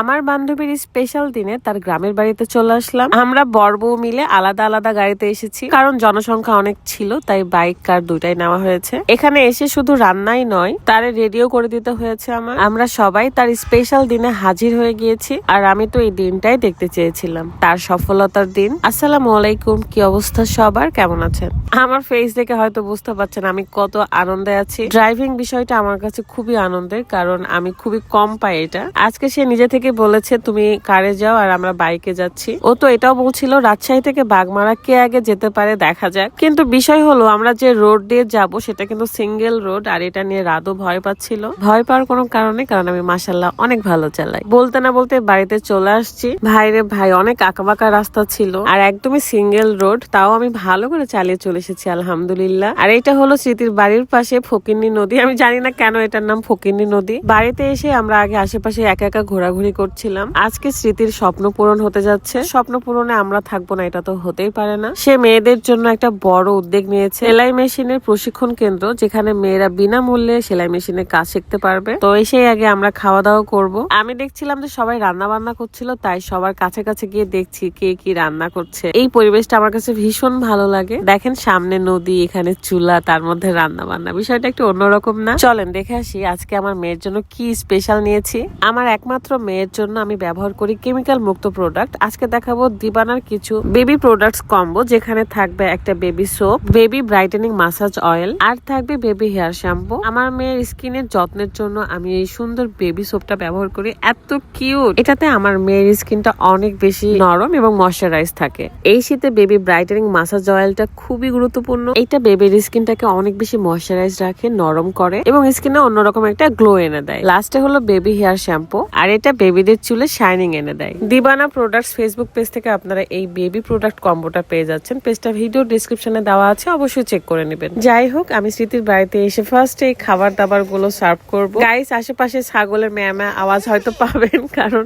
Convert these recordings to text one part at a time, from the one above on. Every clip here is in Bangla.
আমার বান্ধবীর স্পেশাল দিনে তার গ্রামের বাড়িতে চলে আসলাম। আমরা বর্বউ মিলে আলাদা আলাদা গাড়িতে এসেছি। কারণ জনসংখ্যা অনেক ছিল, তাই বাইক কার দুইটাই নেওয়া হয়েছে। এখানে এসে শুধু রান্নাই নয়, তারে রেডিও করে দিতে হয়েছে আমার। আমরা সবাই তার স্পেশাল দিনে হাজির হয়ে গিয়েছি আর আমি তো এই দিনটাই দেখতে চেয়েছিলাম, তার সফলতার দিন। আসসালামু আলাইকুম, কি অবস্থা সবার? কেমন আছেন? আমার ফেস দেখে হয়তো বুঝতে পারছেন আমি কত আনন্দে আছি। ড্রাইভিং বিষয়টা আমার কাছে খুবই আনন্দের, কারণ আমি খুবই কম পাই এটা। আজকে সে নিজে থেকে বলেছে, তুমি কারে যাও আর আমরা বাইকে যাচ্ছি। ও তো এটাও বলছিল, রাজশাহী থেকে বাগমারা কে আগে যেতে পারে দেখা যাক। কিন্তু বিষয় হলো, আমরা যে রোড দিয়ে যাব, সেটা কিন্তু সিঙ্গেল রোড আর এটা নিয়ে রাদও ভয় পাচ্ছিল। ভয় পাওয়ার কোনো কারণে, কারণ আমি মাসাল্লাহ অনেক ভালো চালাই। বলতে না বলতে বাড়িতে চলে আসছি। ভাইরে ভাই, অনেক আঁকাবাঁকা রাস্তা ছিল আর একদমই সিঙ্গেল রোড, তাও আমি ভালো করে চালিয়ে চলে এসেছি, আলহামদুলিল্লাহ। আর এটা হলো স্মৃতির বাড়ির পাশে ফকিন্নি নদী। আমি জানি না কেন এটার নাম ফকিন্নি নদী। বাড়িতে এসে আমরা আগে আশেপাশে একা একা ঘোরাঘুরি করছিলাম। আজকে স্মৃতির স্বপ্ন পূরণ হতে যাচ্ছে। স্বপ্ন পূরণে আমরা থাকব না, এটা তো হতেই পারে না। সে মেয়েদের জন্য একটা বড় উদ্যোগ নিয়েছে সেলাই মেশিনের প্রশিক্ষণ কেন্দ্র, যেখানে মেয়েরা বিনামূল্যে সেলাই মেশিনে কাজ শিখতে পারবে। তো এসেই আগে আমরা খাওয়া দাওয়া করব। আমি দেখছিলাম যে সবাই রান্না বান্না করছিল, তাই সবার কাছে কাছে গিয়ে দেখছি কে কি রান্না করছে। এই পরিবেশটা আমার কাছে ভীষণ ভালো লাগে। দেখেন সামনে নদী, এখানে চুলা, তার মধ্যে রান্না বান্না বিষয়টা একটু অন্যরকম না। চলেন দেখে আসি আজকে আমার মেয়ের জন্য কি স্পেশাল নিয়েছি। আমার একমাত্র মেয়ের জন্য আমি ব্যবহার করি কেমিক্যাল মুক্ত প্রোডাক্ট আজকে দেখাবো দিবানার কিছু বেবি প্রোডাক্টস কম্বো যেখানে থাকবে একটা baby soap baby brightening massage oil আর থাকবে বেবি হেয়ার শ্যাম্পু আমার মেয়ের স্কিনের যত্নের জন্য আমি এই সুন্দর বেবি সোপটা ব্যবহার করি, এত কিউট এটাতে আমার মেয়ের স্কিনটা অনেক বেশি নরম এবং ময়শ্চারাইজ থাকে। এই শীতে বেবি ব্রাইটেনিং মাসাজ অয়েলটা খুবই গুরুত্বপূর্ণ। এটা বেবির স্কিনটাকে অনেক বেশি ময়শ্চারাইজ রাখে, নরম করে এবং স্কিনে অন্যরকম একটা গ্লো এনে দেয়। লাস্টে হলো বেবি হেয়ার শ্যাম্পু আর এটা বেবিদের চুলে শাইনিং এনে দেয়। দিবানা প্রোডাক্টস ফেসবুক পেজ থেকে আপনারা এই বেবি প্রোডাক্ট কম্বোটা পেয়ে যাচ্ছেন। পেজটা ভিডিও ডিসক্রিপশনে দেওয়া আছে, অবশ্যই চেক করে নেবেন। যাই হোক, আমি স্মৃতির বাড়িতে এসে ফার্স্ট এই খাবার দাবারগুলো সার্ভ করব। গাইস আশেপাশে ছাগলের ম্যামা আওয়াজ হয়তো পাবেন, কারণ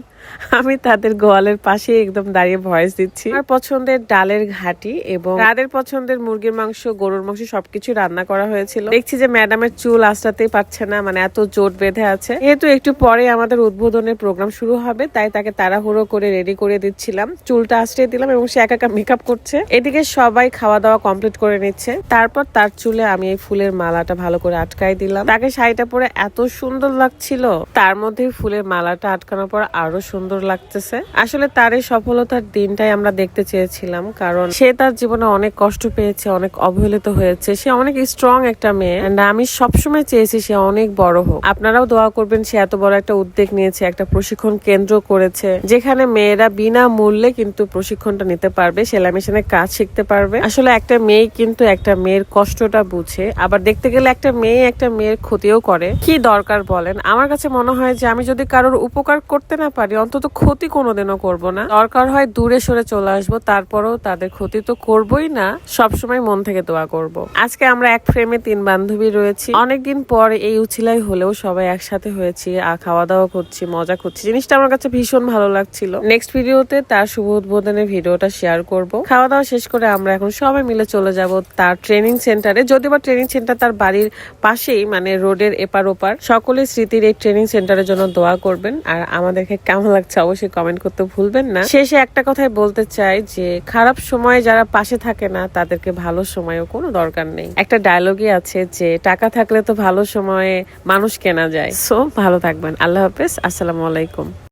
আমি তাদের গোয়ালের পাশে একদম দাঁড়িয়ে ভয়েস দিচ্ছি। আমার পছন্দের ডালের ঘাটি এবং তাদের পছন্দের মুরগির মাংস, গরুর মাংস সবকিছু রান্না করা হয়েছিল। দেখছি যে ম্যাডামের চুল আঁচড়াতেই পারছে না মানে এত জোট বেঁধে আছে। যেহেতু একটু পরে আমাদের উদ্বোধনের প্রোগ্রাম শুরু হবে, তাই তাকে তাড়াহুড়ো করে রেডি করে দিচ্ছিলাম। চুলটা আঁচড়ে দিলাম এবং সে একা একা মেকআপ করছে। এদিকে সবাই খাওয়া দাওয়া কমপ্লিট করে নিচ্ছে। তারপর তার চুলে আমি এই ফুলের মালাটা ভালো করে আটকাই দিলাম। তাকে শাড়িটা পরে এত সুন্দর লাগছিল। তার মধ্যে ফুলের মালাটা আটকানোর পর আরও সুন্দর লাগতেছে। আসলে তার এই সফলতার দিনটাই আমরা দেখতে চেয়েছিলাম, কারণ সে তার জীবনে অনেক কষ্ট পেয়েছে, অনেক অবহেলিত হয়েছে। সে অনেক স্ট্রং একটা মেয়ে আমি সবসময় চেয়েছি সে অনেক বড় হোক। আপনারাও দোয়া করবেন সে এত বড় একটা উদ্যোগ নিয়েছে, একটা প্রশিক্ষণ কেন্দ্র করেছে, যেখানে মেয়েরা বিনা মূল্যে কিন্তু প্রশিক্ষণটা নিতে পারবে, সেলাই মেশিনে কাজ শিখতে পারবে। আসলে একটা মেয়ে কিন্তু একটা মেয়ের কষ্টটা বুঝে, আবার দেখতে গেলে একটা মেয়ে একটা মেয়ের ক্ষতিও করে। কি দরকার বলেন? আমার কাছে মনে হয় যে আমি যদি কারোর উপকার করতে না পারি, অন্তত ক্ষতি কোনোদিনও করব না। দরকার হয় দূরে সরে চলে আসব, তারপরেও তাদের ক্ষতি তো করবই না, সবসময় মন থেকে দোয়া করব। আজকে আমরা এক ফ্রেমে তিন বান্ধবী রয়েছি। অনেকদিন পর এই উছিলাই হলেও সবাই একসাথে হয়েছি আর খাওয়া দাওয়া করছি, মজা করছি। জিনিসটা আমার কাছে ভীষণ ভালো লাগছিল। নেক্সট ভিডিওতে তার শুভ উদ্বোধনের ভিডিওটা শেয়ার করব। খাওয়া দাওয়া শেষ করে আমরা এখন সবাই মিলে চলে যাব তার ট্রেনিং সেন্টারে যদিও বা ট্রেনিং সেন্টার তার বাড়ির পাশেই মানে রোডের এপার ওপার সকলে স্মৃতির এই ট্রেনিং সেন্টারের জন্য দোয়া করবেন। আর আমাদেরকে কেমন লাগছে অবশ্যই কমেন্ট করতে ভুলবেন না। শেষে একটা কথাই বলতে চাই যে খারাপ সময়ে যারা পাশে থাকে না তাদেরকে ভালো সময়ও কোনো দরকার নেই। একটা ডায়লগই আছে যে টাকা থাকলে তো ভালো সময়ে মানুষ কেনা যায়। সো ভালো থাকবেন। আল্লাহ হাফেজ। আসসালামু আলাইকুম